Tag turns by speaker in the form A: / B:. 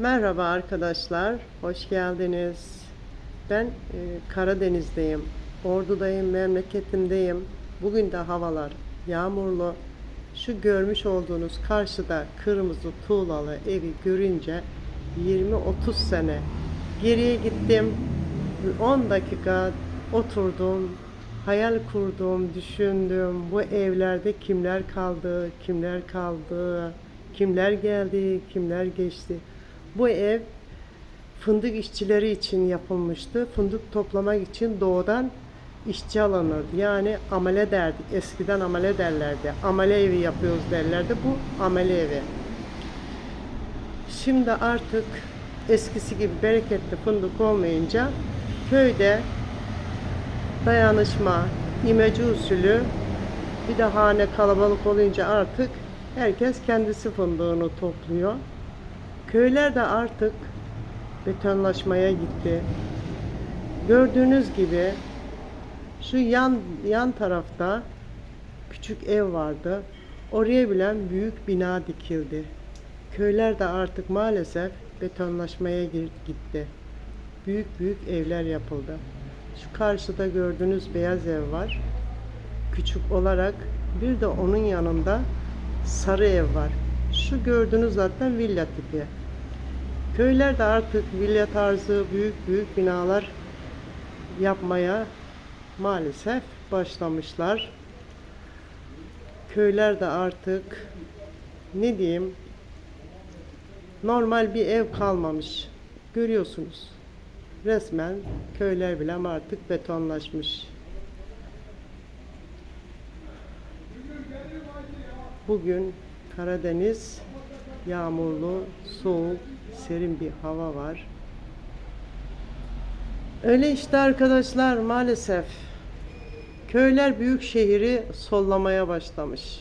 A: Merhaba arkadaşlar, hoş geldiniz. Ben e, Karadeniz'deyim, Ordu'dayım, memleketimdeyim. Bugün de havalar yağmurlu. Şu görmüş olduğunuz karşıda kırmızı tuğlalı evi görünce 20-30 sene geriye gittim. 10 dakika oturdum, hayal kurdum, düşündüm. Bu evlerde kimler kaldı, kimler kaldı, kimler geldi, kimler geçti. Bu ev fındık işçileri için yapılmıştı. Fındık toplamak için doğudan işçi alınırdı. Yani amele derdik. Eskiden amele derlerdi. Amele evi yapıyoruz derlerdi. Bu amele evi. Şimdi artık eskisi gibi bereketli fındık olmayınca köyde dayanışma, imece usulü bir de hane kalabalık olunca artık herkes kendisi fındığını topluyor. Köyler de artık betonlaşmaya gitti. Gördüğünüz gibi şu yan yan tarafta küçük ev vardı. Oraya bilen büyük bina dikildi. Köyler de artık maalesef betonlaşmaya gitti. Büyük büyük evler yapıldı. Şu karşıda gördüğünüz beyaz ev var. Küçük olarak bir de onun yanında sarı ev var. Şu gördüğünüz zaten villa tipi. Köylerde artık villa tarzı büyük büyük binalar yapmaya maalesef başlamışlar. Köylerde artık ne diyeyim normal bir ev kalmamış. Görüyorsunuz. Resmen köyler bile artık betonlaşmış. Bugün Karadeniz yağmurlu, soğuk, serin bir hava var. Öyle işte arkadaşlar maalesef köyler büyük şehri sollamaya başlamış.